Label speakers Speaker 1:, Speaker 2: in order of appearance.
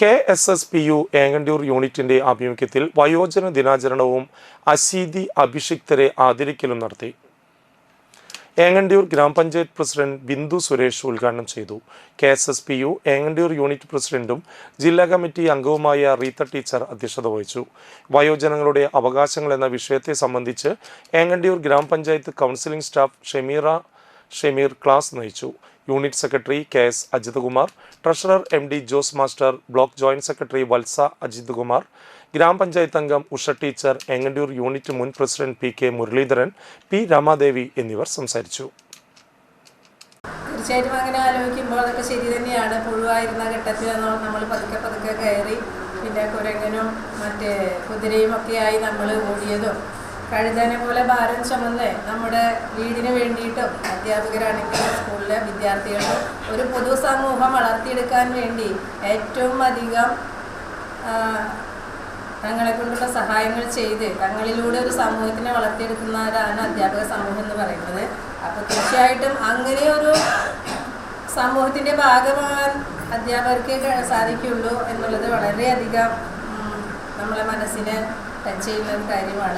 Speaker 1: K S S P U Engandiyur യൂണിറ്റിന്റെ ആഭിമുഖ്യത്തിൽ വയോജന ദിനാചരണവും അശീതി അഭിഷിക്തരെ ആദരിക്കലും നടത്തി. ഏങ്ങണ്ടിയൂർ ഗ്രാമപഞ്ചായത്ത് പ്രസിഡന്റ് ബിന്ദു സുരേഷ് ഉദ്ഘാടനം ചെയ്തു. K S S P U Engandiyur unit പ്രസിഡന്റും ജില്ലാ കമ്മിറ്റി അംഗവുമായ റീത്ത ടീച്ചർ അധ്യക്ഷത വഹിച്ചു. വയോജനങ്ങളുടെ അവകാശങ്ങൾ എന്ന വിഷയത്തെ സംബന്ധിച്ച് ഏങ്ങണ്ടിയൂർ ഗ്രാമപഞ്ചായത്ത് counselling staff Shemeera Shemeer class നയിച്ചു. Unit secretary K S Ajith treasurer M D Jose master block joint secretary Valsa Ajith Kumar ഗ്രാമപഞ്ചായത്ത് അംഗം ഉഷ ടീച്ചർ എങ്ങണ്ടൂർ യൂണിറ്റ് മുൻ president P K Muraleedharan P Ramadevi എന്നിവർ സംസാരിച്ചു.
Speaker 2: തീർച്ചയായിട്ടും അങ്ങനെ ആലോചിക്കുമ്പോൾ അതൊക്കെ ശരി തന്നെയാണ്. പുഴുവായിരുന്ന ഘട്ടത്തിൽ നമ്മൾ പതുക്കെ പതുക്കെ കയറി പിന്നെ കുരങ്ങനും മറ്റേ കുതിരയും ഒക്കെയായി നമ്മൾ ഓടിയതും. കഴുതനെ പോലെ ഭാരം ചുമന്നേ നമ്മുടെ വീടിന് വേണ്ടിയിട്ടും അധ്യാപകരാണെങ്കിലും സ്കൂളിലെ വിദ്യാർത്ഥികളും ഒരു പൊതുസമൂഹം വളർത്തിയെടുക്കാൻ വേണ്ടി ഏറ്റവും അധികം തങ്ങളെ കൊണ്ടുള്ള സഹായങ്ങൾ ചെയ്ത് തങ്ങളിലൂടെ ഒരു സമൂഹത്തിനെ വളർത്തിയെടുക്കുന്നവരാണ് അധ്യാപക സമൂഹം എന്ന് പറയുന്നത്. അപ്പോൾ തീർച്ചയായിട്ടും അങ്ങനെ ഒരു സമൂഹത്തിന്റെ ഭാഗമാകാൻ അധ്യാപകർക്ക് സാധിക്കുള്ളൂ എന്നുള്ളത് വളരെയധികം നമ്മളെ മനസ്സിനെ ടച്ച് ചെയ്യുന്ന ഒരു കാര്യമാണ്.